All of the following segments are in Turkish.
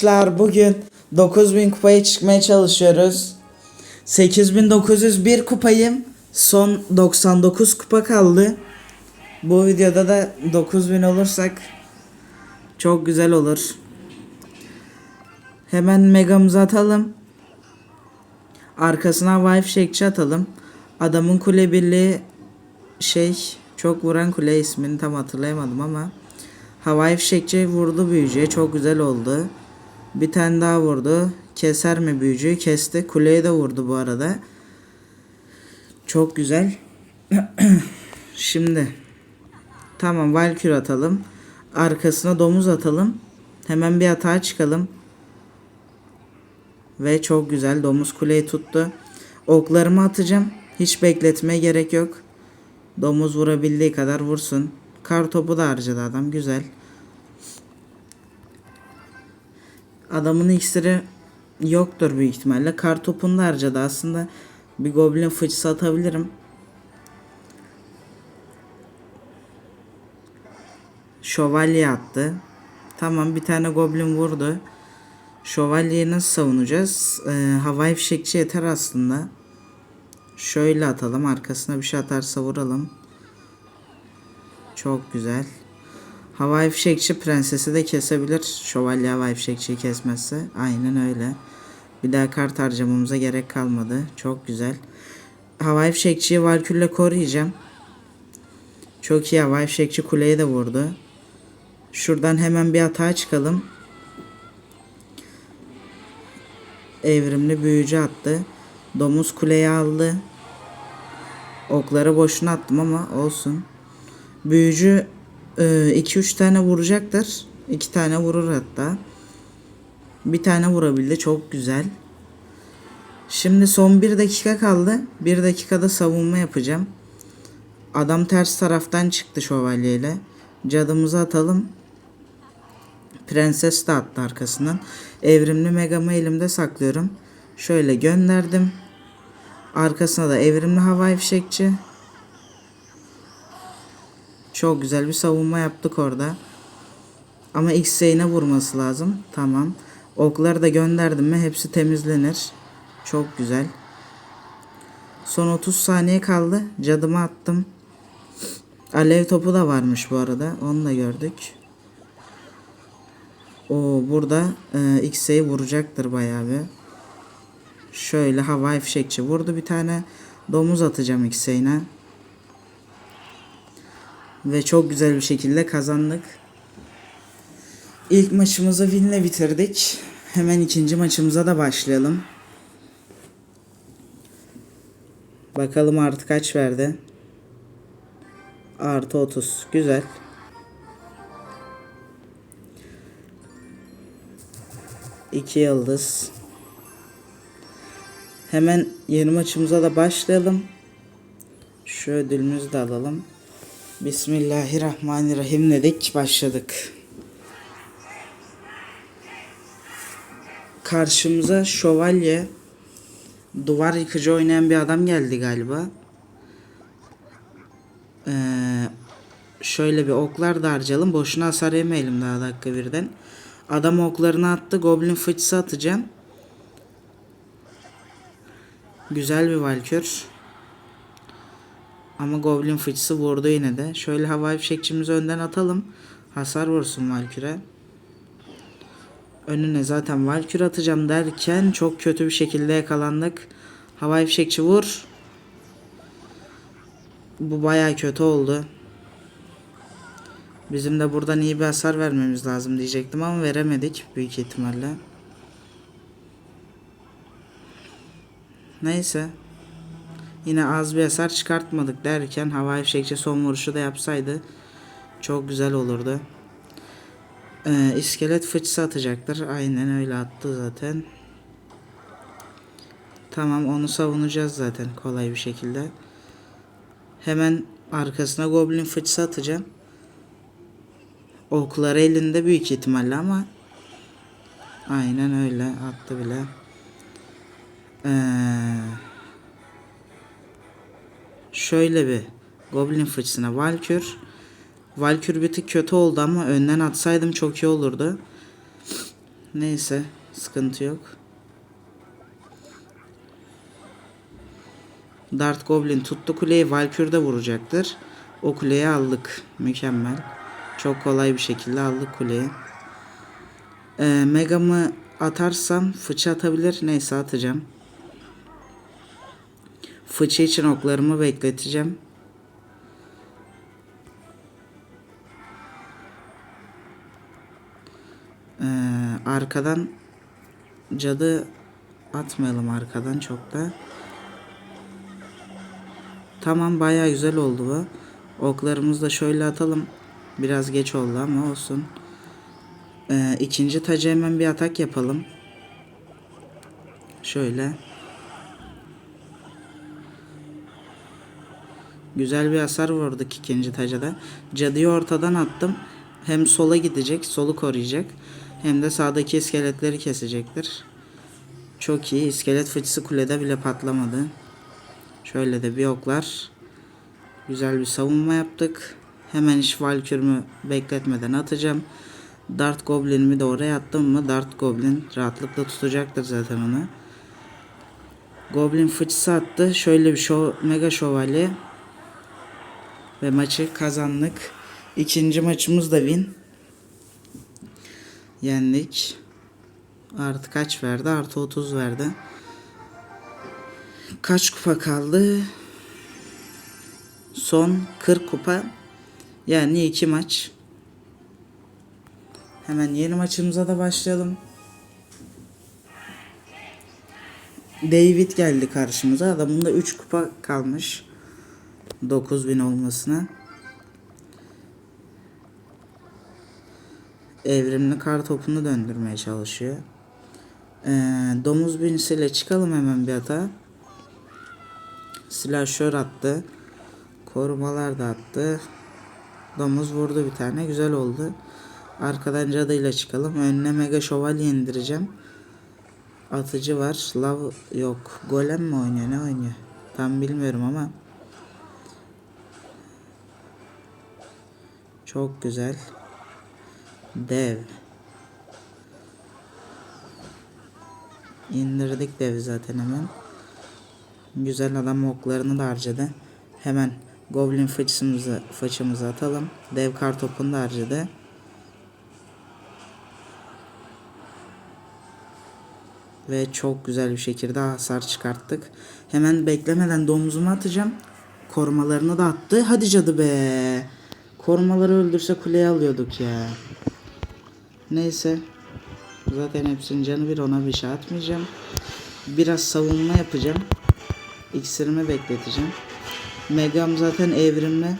Arkadaşlar bugün 9000 kupaya çıkmaya çalışıyoruz. 8901 kupayım. Son 99 kupa kaldı. Bu videoda da 9000 olursak çok güzel olur. Hemen megamızı atalım. Arkasına havai fişekçi atalım. Adamın kule birliği şey çok vuran kule ismini tam hatırlayamadım ama havai fişekçi vurdu büyücüye çok güzel oldu. Bir tane daha vurdu. Keser mi büyücüyü? Kesti. Kuleye de vurdu bu arada. Çok güzel. Şimdi tamam Valkür atalım. Arkasına domuz atalım. Hemen bir atağa çıkalım. Ve çok güzel domuz kuleyi tuttu. Oklarımı atacağım. Hiç bekletmeye gerek yok. Domuz vurabildiği kadar vursun. Kar topu da harcadı adam. Güzel. Adamın iksiri yoktur büyük ihtimalle. Kar topunu da harcadı. Aslında bir goblin fıçısı atabilirim. Şövalye attı. Tamam bir tane goblin vurdu. Şövalyeyi nasıl savunacağız? Ee, havai fişekçi yeter aslında. Şöyle atalım. Arkasına bir şey atarsa vuralım. Çok güzel. Havai fişekçi prensesi de kesebilir. Şövalye havai fişekçiyi kesmezse. Aynen öyle. Bir daha kart harcamamıza gerek kalmadı. Çok güzel. Havai fişekçiyi Valkür'le koruyacağım. Çok iyi havai fişekçi kuleye de vurdu. Şuradan hemen bir atağa çıkalım. Evrimli büyücü attı. Domuz kuleyi aldı. Okları boşuna attım ama olsun. Büyücü 2-3 tane vuracaktır. 2 tane vurur hatta. Bir tane vurabildi. Çok güzel. Şimdi son 1 dakika kaldı. 1 dakikada savunma yapacağım. Adam ters taraftan çıktı şövalyeyle. Cadımızı atalım. Prenses de attı arkasından. Evrimli megamı elimde saklıyorum. Şöyle gönderdim. Arkasına da evrimli havai fişekçi. Çok güzel bir savunma yaptık orada. Ama X-Ray'ine vurması lazım. Tamam. Okları da gönderdim mi hepsi temizlenir. Çok güzel. Son 30 saniye kaldı. Cadımı attım. Alev topu da varmış bu arada. Onu da gördük. O burada e, X'e vuracaktır bayağı bir. Şöyle havai fişekçi vurdu bir tane. Domuz atacağım X'e'ine. Ve çok güzel bir şekilde kazandık. İlk maçımızı winle bitirdik. Hemen ikinci maçımıza da başlayalım. Bakalım artı kaç verdi. Artı 30. Güzel. İki yıldız. Hemen yeni maçımıza da başlayalım. Şu ödülümüzü de alalım. Bismillahirrahmanirrahim dedik başladık. Karşımıza şövalye duvar yıkıcı oynayan bir adam geldi galiba. Ee, şöyle bir oklar da harcayalım. Boşuna hasar yemeyelim daha dakika birden. Adam oklarını attı. Goblin fıçısı atacağım. Güzel bir valkür. Ama Goblin fıçısı vurdu yine de. Şöyle havai fişekçimizi önden atalım. Hasar vursun Valkür'e. Önüne zaten Valkür atacağım derken çok kötü bir şekilde yakalandık. Havai fişekçi vur. Bu baya kötü oldu. Bizim de buradan iyi bir hasar vermemiz lazım diyecektim ama veremedik büyük ihtimalle. Neyse. Yine az bir hasar çıkartmadık derken havai fişekçi son vuruşu da yapsaydı çok güzel olurdu. Ee, iskelet fıçısı atacaktır. Aynen öyle attı zaten. Tamam onu savunacağız zaten kolay bir şekilde. Hemen arkasına goblin fıçısı atacağım. Okları elinde büyük ihtimalle ama aynen öyle attı bile. Eee şöyle bir Goblin fıçısına Valkür. Valkür bir tık kötü oldu ama önden atsaydım çok iyi olurdu. Neyse sıkıntı yok. Dart Goblin tuttu kuleyi Valkür de vuracaktır. O kuleyi aldık. Mükemmel. Çok kolay bir şekilde aldık kuleyi. Ee, Megamı atarsam fıçı atabilir. Neyse atacağım. Fıçı için oklarımı bekleteceğim. Ee, arkadan cadı atmayalım arkadan çok da. Tamam baya güzel oldu bu. Oklarımızı da şöyle atalım. Biraz geç oldu ama olsun. Ee, ikinci tacı hemen bir atak yapalım. Şöyle. Güzel bir hasar vurduk ikinci taca da. Cadıyı ortadan attım. Hem sola gidecek, solu koruyacak. Hem de sağdaki iskeletleri kesecektir. Çok iyi. İskelet fıçısı kulede bile patlamadı. Şöyle de bir oklar. Güzel bir savunma yaptık. Hemen iş Valkür'ümü bekletmeden atacağım. Dart Goblin'imi de oraya attım mı Dart Goblin rahatlıkla tutacaktır zaten onu. Goblin fıçısı attı. Şöyle bir şov, mega şövalye. Ve maçı kazandık. İkinci maçımız da win. Yendik. Artı kaç verdi? Artı 30 verdi. Kaç kupa kaldı? Son 40 kupa. Yani iki maç. Hemen yeni maçımıza da başlayalım. David geldi karşımıza. Adamın da 3 kupa kalmış. 9000 olmasına. Evrimli kar topunu döndürmeye çalışıyor. Ee, domuz binisiyle çıkalım hemen bir hata. Silahşör attı. Korumalar da attı. Domuz vurdu bir tane. Güzel oldu. Arkadan cadıyla çıkalım. Önüne mega şövalye indireceğim. Atıcı var. Lav yok. Golem mi oynuyor? Ne oynuyor? Tam bilmiyorum ama. Çok güzel. Dev. İndirdik devi zaten hemen. Güzel adam oklarını da harcadı. Hemen Goblin fıçımızı, fıçımızı atalım. Dev kar topunu da harcadı. Ve çok güzel bir şekilde hasar çıkarttık. Hemen beklemeden domuzumu atacağım. Korumalarını da attı. Hadi cadı be. Korumaları öldürse kuleye alıyorduk ya. Neyse. Zaten hepsinin canı bir ona bir şey atmayacağım. Biraz savunma yapacağım. İksirimi bekleteceğim. Megam zaten evrimli.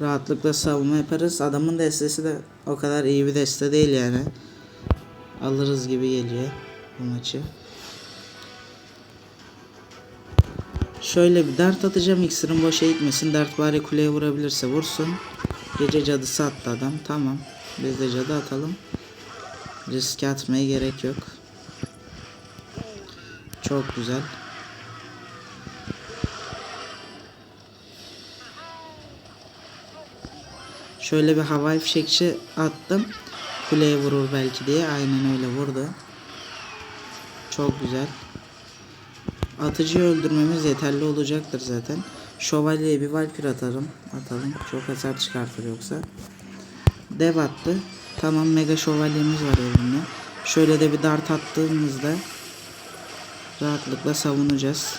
Rahatlıkla savunma yaparız. Adamın destesi de o kadar iyi bir deste değil yani. Alırız gibi geliyor bu maçı. Şöyle bir dart atacağım. İksirin boşa gitmesin. Dart bari kuleye vurabilirse vursun. Gece cadısı attı adam. Tamam. Biz de cadı atalım. Riske atmaya gerek yok. Çok güzel. Şöyle bir havai fişekçi attım. Kuleye vurur belki diye. Aynen öyle vurdu. Çok güzel. Atıcıyı öldürmemiz yeterli olacaktır zaten. Şövalyeye bir valkür atalım. Atalım. Çok hasar çıkartır yoksa. Dev attı. Tamam mega şövalyemiz var elimde. Şöyle de bir dart attığımızda rahatlıkla savunacağız.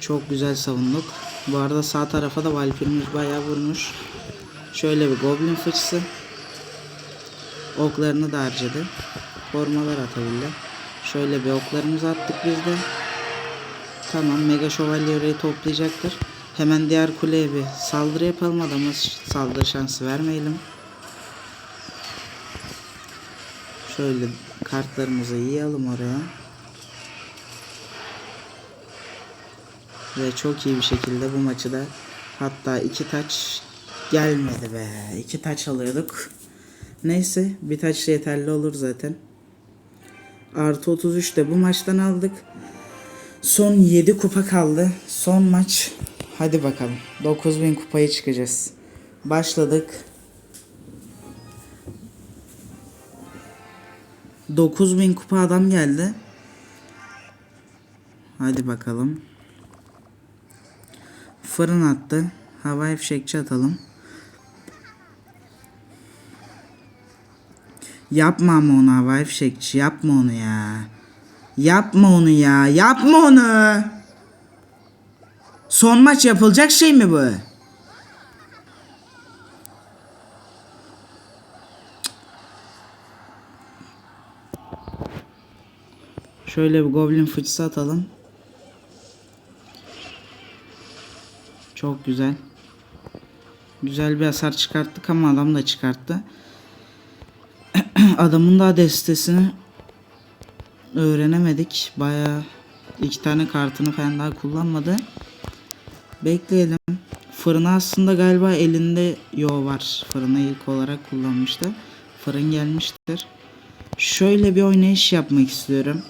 Çok güzel savunduk. Bu arada sağ tarafa da Valkyrimiz bayağı vurmuş. Şöyle bir goblin fıçısı. Oklarını da harcadı. Formalar atabildi. Şöyle bir oklarımızı attık biz de. Tamam mega şövalye orayı toplayacaktır. Hemen diğer kuleye bir saldırı yapalım adama saldırı şansı vermeyelim. Şöyle kartlarımızı yiyalım oraya. Ve çok iyi bir şekilde bu maçı da hatta iki taç gelmedi be. İki taç alıyorduk. Neyse bir taç yeterli olur zaten. Artı 33 de bu maçtan aldık. Son 7 kupa kaldı. Son maç. Hadi bakalım. 9000 kupaya çıkacağız. Başladık. 9000 kupa adam geldi. Hadi bakalım. Fırın attı. Havai fişekçi atalım. Yapma ama onu havai fişekçi. Yapma onu ya. Yapma onu ya. Yapma onu. Son maç yapılacak şey mi bu? Şöyle bir goblin fıçısı atalım. Çok güzel. Güzel bir hasar çıkarttık ama adam da çıkarttı. Adamın daha destesini öğrenemedik. Baya iki tane kartını falan daha kullanmadı. Bekleyelim. Fırını aslında galiba elinde yo var. Fırını ilk olarak kullanmıştı. Fırın gelmiştir. Şöyle bir oynayış yapmak istiyorum.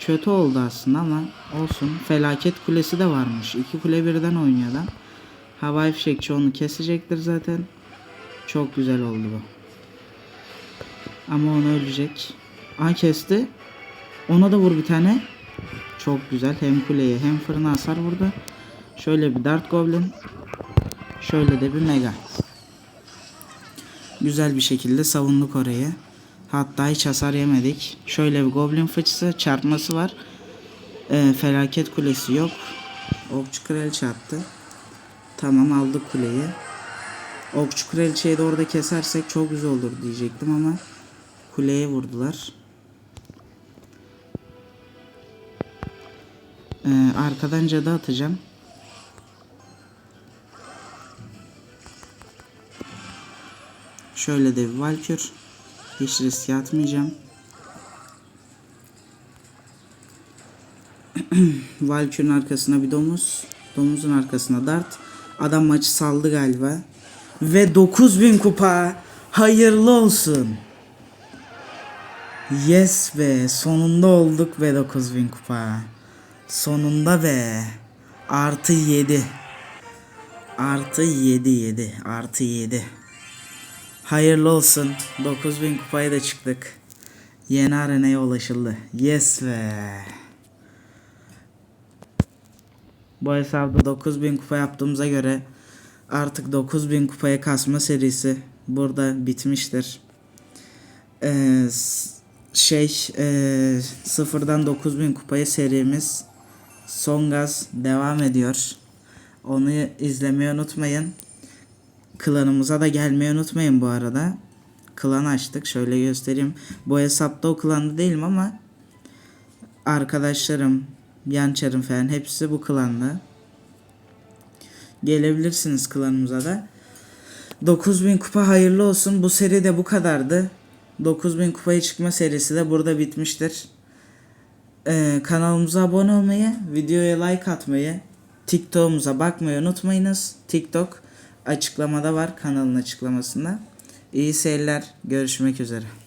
Kötü oldu aslında ama olsun. Felaket kulesi de varmış. İki kule birden oynuyor adam. Havai fişekçi onu kesecektir zaten. Çok güzel oldu bu. Ama onu ölecek. Aa kesti. Ona da vur bir tane. Çok güzel. Hem kuleye hem fırına hasar vurdu. Şöyle bir Dart Goblin. Şöyle de bir Mega. Güzel bir şekilde savunduk orayı. Hatta hiç hasar yemedik. Şöyle bir Goblin fıçısı. Çarpması var. Ee, felaket kulesi yok. Okçu kraliçe attı. Tamam aldık kuleyi. Okçu kraliçeyi de orada kesersek çok güzel olur diyecektim ama kuleye vurdular. Ee, arkadan cadı atacağım. Şöyle de bir Valkür. Hiç riske atmayacağım. Valkür'ün arkasına bir domuz. Domuzun arkasına dart. Adam maçı saldı galiba. Ve 9000 kupa. Hayırlı olsun. Yes be. Sonunda olduk be 9000 kupa. Sonunda be. Artı 7. Artı 7 7. Artı 7. Hayırlı olsun. 9000 kupaya da çıktık. Yeni arenaya ulaşıldı. Yes be. Bu hesabda 9000 kupa yaptığımıza göre artık 9000 kupaya kasma serisi burada bitmiştir. Ee, şey ee, sıfırdan 9000 kupaya serimiz son gaz devam ediyor. Onu izlemeyi unutmayın. Klanımıza da gelmeyi unutmayın bu arada. Klan açtık. Şöyle göstereyim. Bu hesapta o klanda değilim ama arkadaşlarım, yançarım falan hepsi bu klanda. Gelebilirsiniz klanımıza da. 9000 kupa hayırlı olsun. Bu seri de bu kadardı. 9000 kupaya çıkma serisi de burada bitmiştir. Ee, kanalımıza abone olmayı, videoya like atmayı, TikTok'umuza bakmayı unutmayınız. TikTok açıklamada var kanalın açıklamasında. İyi seyirler. Görüşmek üzere.